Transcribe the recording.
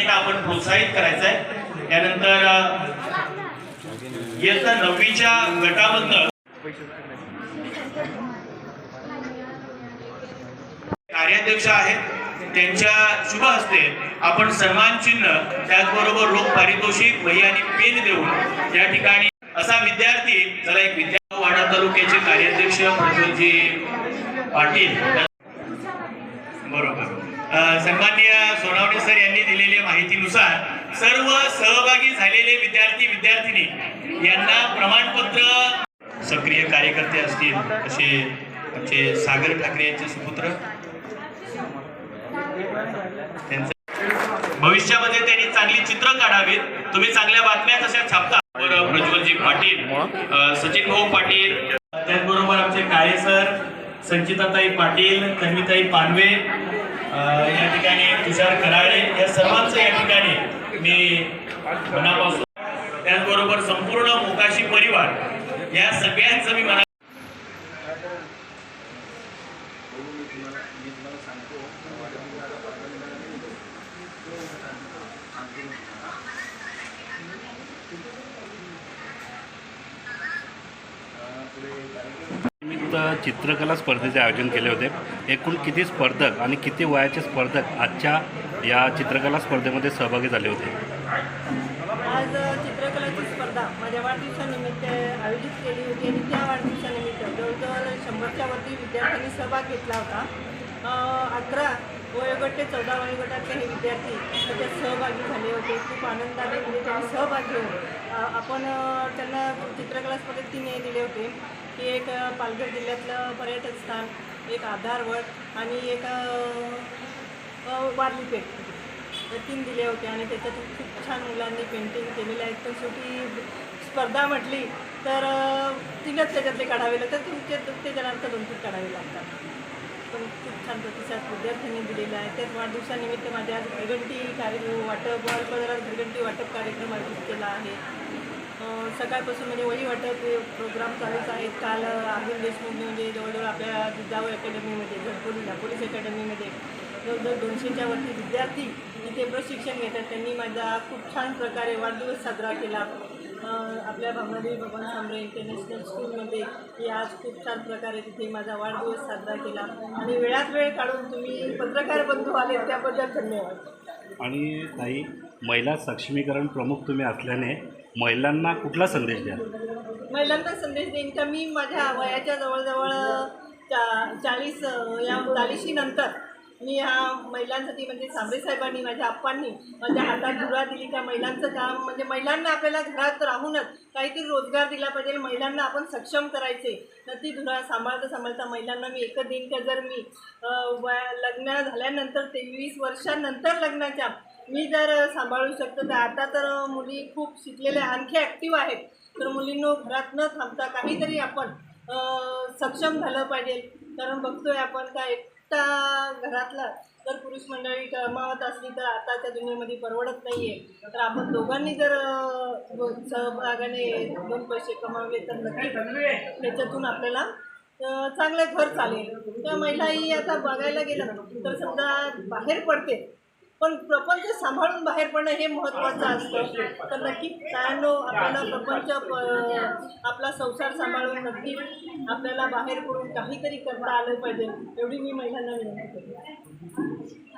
भगिनींना आपण प्रोत्साहित करायचं आहे त्यानंतर इयत्ता नववीच्या गटाबद्दल कार्याध्यक्ष आहेत. त्यांच्या शुभ हस्ते आपण सन्मान चिन्ह त्याचबरोबर रोख पारितोषिक वही आणि पेन देऊन या ठिकाणी असा विद्यार्थी जरा एक विद्या वाडा तालुक्याचे कार्याध्यक्ष प्रज्वलजी पाटील. बरोबर. अ, सन्माननीय सोनावणे सर यांनी दिलेल्या माहितीनुसार सर्व सहभागी झालेले विद्यार्थी विद्यार्थिनी यांना प्रमाणपत्र सक्रिय कार्यकर्ते असतील असे आमचे सागर ठाकरे यांचे सुपुत्र. भविष्यामध्ये त्यांनी चांगली चित्र काढावीत. तुम्ही चांगल्या बातम्या तशा छापता. प्रज्वलजी पाटील सचिन भाऊ पाटील. त्याचबरोबर आमचे काळे सर संचिताताई पाटील तन्वीताई पानवे या ठिकाणी तुषार कराळे या सर्वांचं या ठिकाणी मी मनापासून त्याचबरोबर संपूर्ण मोकाशी परिवार या सगळ्यांचं मी मना निमित्त चित्रकला स्पर्धेचे आयोजन केले होते. एकूण किती स्पर्धक आणि किती वयाचे स्पर्धक आजच्या या चित्रकला स्पर्धेमध्ये सहभागी झाले होते? आज चित्रकलाची स्पर्धा माझ्या वाढदिवसानिमित्त आयोजित केली होती आणि त्या वाढदिवसानिमित्त जवळजवळ शंभरच्या वरती विद्यार्थ्यांनी सहभाग घेतला होता. अकरा वयोगट ते चौदा वयोगटातले हे विद्यार्थी त्याच्यात सहभागी झाले होते. खूप आनंदाने म्हणजे त्यांनी सहभागी घेऊन आपण त्यांना चित्रकला स्पर्धेत तीन हे दिले होते. की एक पालघर जिल्ह्यातलं पर्यटन स्थान एक आधारवड आणि एक वारलीपेठ तीन दिले होते आणि त्याच्यातून खूप छान मुलांनी पेंटिंग केलेलं आहेत तर शेवटी स्पर्धा म्हटली तर अ, तीनच त्याच्यातले काढावे लागतात. तुमचे ते उत्तेजनार्थ दोन तीन काढावे लागतात. पण खूप छान प्रतिसाद विद्यार्थ्यांनी दिलेला आहे त्याच वाढदिवसानिमित्त माझ्या आज घरघंटी कार्य वाटप बालपदरात घरघंटी वाटप कार्यक्रम आयोजित केला आहे. सकाळपासून म्हणजे वही वाटप प्रोग्राम चालूच आहेत. काल अरविंद देशमुख म्हणजे जवळजवळ आपल्या जिजाऊ अकॅडमीमध्ये झरपोलीला पोलीस अकॅडमीमध्ये जवळजवळ दोनशेच्या वरती विद्यार्थी इथे प्रशिक्षण घेतात. त्यांनी माझा खूप छान प्रकारे वाढदिवस साजरा केला. आपल्या भावनादेवी भवन सांबरे इंटरनॅशनल स्कूलमध्ये मी आज खूप छान प्रकारे तिथे माझा वाढदिवस साजरा केला. आणि वेळात वेळ काढून तुम्ही पत्रकार बंधू आले त्याबद्दल धन्यवाद. आणि काही महिला सक्षमीकरण प्रमुख तुम्ही असल्याने महिलांना कुठला संदेश द्या? महिलांना संदेश देईन का? मी माझ्या वयाच्या जवळजवळ चा चाळीस या चाळीशीनंतर मी ह्या महिलांसाठी म्हणजे सांबरे साहेबांनी माझ्या आप्पांनी माझ्या हातात धुरा दिली. त्या महिलांचं काम म्हणजे महिलांना आपल्याला घरात राहूनच काहीतरी रोजगार दिला पाहिजे. महिलांना आपण सक्षम करायचे. तर ती धुरा सांभाळता सांभाळता महिलांना मी एकच देईन का जर मी लग्न झाल्यानंतर तेवीस वर्षानंतर लग्नाच्या मी जर सांभाळू शकतो तर आता तर मुली खूप शिकलेल्या आणखी ॲक्टिव्ह आहेत. तर मुलींनो घरात न थांबता काहीतरी आपण सक्षम झालं पाहिजे. कारण बघतोय आपण काय एकटा घरातला जर पुरुष मंडळी कमावत असली तर आताच्या दुनियेमध्ये परवडत नाही आहे तर आपण दोघांनी जर सहभागाने दोन पैसे कमावले तर नक्की त्याच्यातून आपल्याला चांगलं घर चालेल. त्या महिलाही आता बघायला गेलं तर समजा बाहेर पडते. पण प्रपंच सांभाळून बाहेर पडणं हे महत्त्वाचं असतं. तर नक्की कायनो आपल्याला प्रपंच प- आपला संसार सांभाळून नक्की आपल्याला बाहेर पडून काहीतरी करता आलं पाहिजे एवढी मी महिलांना विनंती करते.